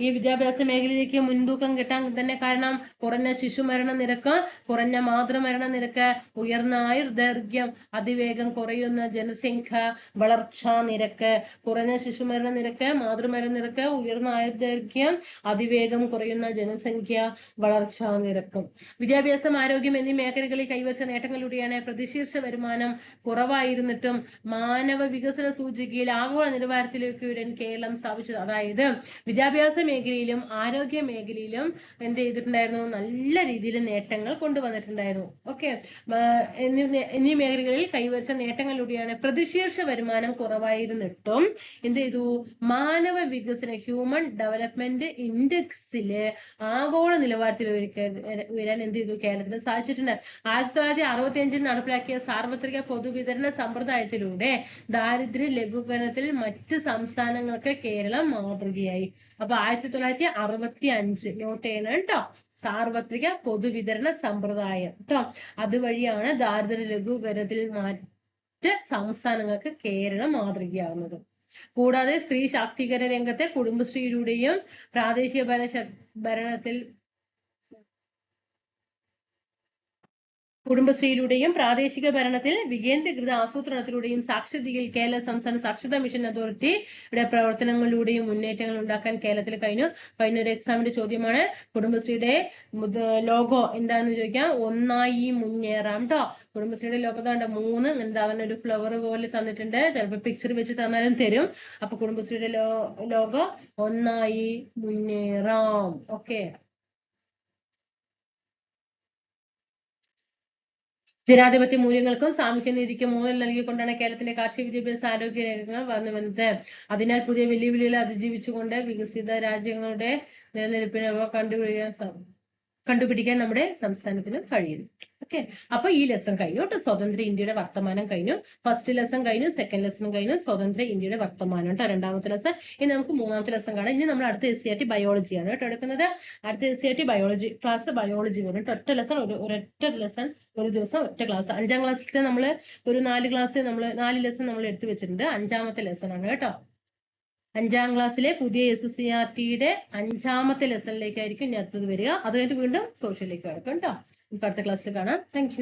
A: ഈ വിദ്യാഭ്യാസ മേഖലയിലേക്ക് മുൻതൂക്കം കിട്ടാൻ തന്നെ കാരണം കുറഞ്ഞ ശിശുമരണ നിരക്ക് കുറഞ്ഞ മാതൃമരണ നിരക്ക് ഉയർന്ന ആയുർദൈർഘ്യം അതിവേഗം കുറയുന്ന ജനസംഖ്യ വളർച്ചാ നിരക്ക് കുറഞ്ഞ ശിശുമരണ നിരക്ക് മാതൃമരണ നിരക്ക് ഉയർന്ന ആയുർദൈർഘ്യം അതിവേഗം കുറയുന്ന ജനസംഖ്യ വളർച്ചാ നിരക്കും. വിദ്യാഭ്യാസം ആരോഗ്യം എന്നീ മേഖലകളിൽ കൈവരിച്ച നേട്ടങ്ങളിലൂടെയാണ് പ്രതിശീർഷ വരുമാനം കുറവായിരുന്നിട്ടും മാനവ വികസന സൂചികയിൽ ആഗോള നിലവാരത്തിലേക്ക് ഉയരാൻ കേരളം സ്ഥാപിച്ചത് അതായത് വിദ്യാഭ്യാസ മേഖലയിലും ആരോഗ്യ മേഖലയിലും എന്ത് ചെയ്തിട്ടുണ്ടായിരുന്നു? നല്ല രീതിയിൽ നേട്ടങ്ങൾ കൊണ്ടുവന്നിട്ടുണ്ടായിരുന്നു. ഓക്കെ എന്നീ മേഖലകളിൽ കൈവരിച്ച നേട്ടങ്ങളിലൂടെയാണ് പ്രതിശീർഷ വരുമാനം കുറവായിരുന്നിട്ടും എന്ത് ചെയ്തു? മാനവ വികസന ഹ്യൂമൻ ഡെവലപ്മെന്റ് ഇൻഡെക്സിൽ ആഗോള നിലവാരത്തിൽ ഉയരാൻ എന്ത് ചെയ്തു? കേരളത്തിന് സാധിച്ചിട്ടുണ്ട്. ആയിരത്തി തൊള്ളായിരത്തി അറുപത്തി അഞ്ചിൽ നടപ്പിലാക്കിയ സാർവത്രിക പൊതുവിതരണ സമ്പ്രദായത്തിലൂടെ ദാരിദ്ര്യ ലഘൂകരണത്തിൽ മറ്റ് സംസ്ഥാനങ്ങൾക്ക് കേരളം മാതൃകയായി. അപ്പൊ ആയിരത്തി തൊള്ളായിരത്തി അറുപത്തി അഞ്ച് നോട്ട് ചെയ്യണം കേട്ടോ. സാർവത്രിക പൊതുവിതരണ സമ്പ്രദായം കേട്ടോ. അതുവഴിയാണ് ദാരിദ്ര്യ ലഘൂകരണത്തിൽ മറ്റ് സംസ്ഥാനങ്ങൾക്ക് കേരളം മാതൃകയാവുന്നത്. കൂടാതെ സ്ത്രീ ശാക്തീകരണ രംഗത്തെ കുടുംബശ്രീയിലൂടെയും പ്രാദേശിക ഭരണ ഭരണത്തിൽ കുടുംബശ്രീയിലൂടെയും പ്രാദേശിക ഭരണത്തിൽ വികേന്ദ്രീകൃത ആസൂത്രണത്തിലൂടെയും സാക്ഷരതയിൽ കേരള സംസ്ഥാന സാക്ഷരതാ മിഷൻ അതോറിറ്റിയുടെ പ്രവർത്തനങ്ങളിലൂടെയും മുന്നേറ്റങ്ങൾ ഉണ്ടാക്കാൻ കേരളത്തിൽ കഴിഞ്ഞു. കഴിഞ്ഞൊരു എക്സാമിന്റെ ചോദ്യമാണ് കുടുംബശ്രീയുടെ ലോഗോ എന്താണെന്ന് ചോദിക്കാം. ഒന്നായി മുന്നേറാം കേട്ടോ കുടുംബശ്രീയുടെ ലോഗോ താണ്ട മൂന്ന് എന്താകുന്ന ഒരു ഫ്ലവർ പോലെ തന്നിട്ടുണ്ട്. ചിലപ്പോൾ പിക്ചർ വെച്ച് തന്നാലും തരും. അപ്പൊ കുടുംബശ്രീയുടെ ലോഗോ ഒന്നായി മുന്നേറാം. ഓക്കെ ജനാധിപത്യ മൂല്യങ്ങൾക്കും സാമൂഹ്യ നീതിക്കും മൂലം നൽകിക്കൊണ്ടാണ് കേരളത്തിന്റെ കാർഷിക വിദ്യാഭ്യാസ ആരോഗ്യ രംഗങ്ങൾ വന്നു വന്നത് അതിനാൽ പുതിയ വെല്ലുവിളികളെ അതിജീവിച്ചുകൊണ്ട് വികസിത രാജ്യങ്ങളുടെ നിലനിൽപ്പിനെ അവ കണ്ടുപിടിക്കാൻ കണ്ടുപിടിക്കാൻ നമ്മുടെ സംസ്ഥാനത്തിന് കഴിയുന്നു. ഓക്കെ അപ്പൊ ഈ ലെസൺ കഴിഞ്ഞു കേട്ടോ. സ്വതന്ത്ര ഇന്ത്യയുടെ വർത്തമാനം കഴിഞ്ഞു. ഫസ്റ്റ് ലെസൺ കഴിഞ്ഞു സെക്കൻഡ് ലെസൺ കഴിഞ്ഞു. സ്വതന്ത്ര ഇന്ത്യയുടെ വർത്തമാനം കേട്ടോ. രണ്ടാമത്തെ ലെസൺ ഇനി നമുക്ക് മൂന്നാമത്തെ ലെസൺ കാണാം. ഇനി നമ്മൾ അടുത്ത എസ് സി ആർ ടി ബയോളജിയാണ് കേട്ടോ എടുക്കുന്നത്. അടുത്ത S C R T biology class biology വരും കേട്ടോ. ഒറ്റ ലെസൺ ഒരു ഒരൊറ്റ ലെസൺ ഒരു ദിവസം ഒറ്റ ക്ലാസ് അഞ്ചാം ക്ലാസ്സിൽ നമ്മൾ ഒരു നാല് ക്ലാസ് നമ്മൾ നാല് ലെസൺ നമ്മൾ എടുത്തു വെച്ചിട്ടുണ്ട്. അഞ്ചാമത്തെ ലെസൺ ആണ് കേട്ടോ. അഞ്ചാം ക്ലാസ്സിലെ പുതിയ എസ് സി ആർ ടിയുടെ അഞ്ചാമത്തെ ലെസണിലേക്കായിരിക്കും ഇനി അടുത്തത് വരിക. അത് കഴിഞ്ഞിട്ട് വീണ്ടും സോഷ്യലിലേക്ക് കിടക്കും കേട്ടോ അടുത്ത ക്ലാസ്സിൽ കാണാം. താങ്ക്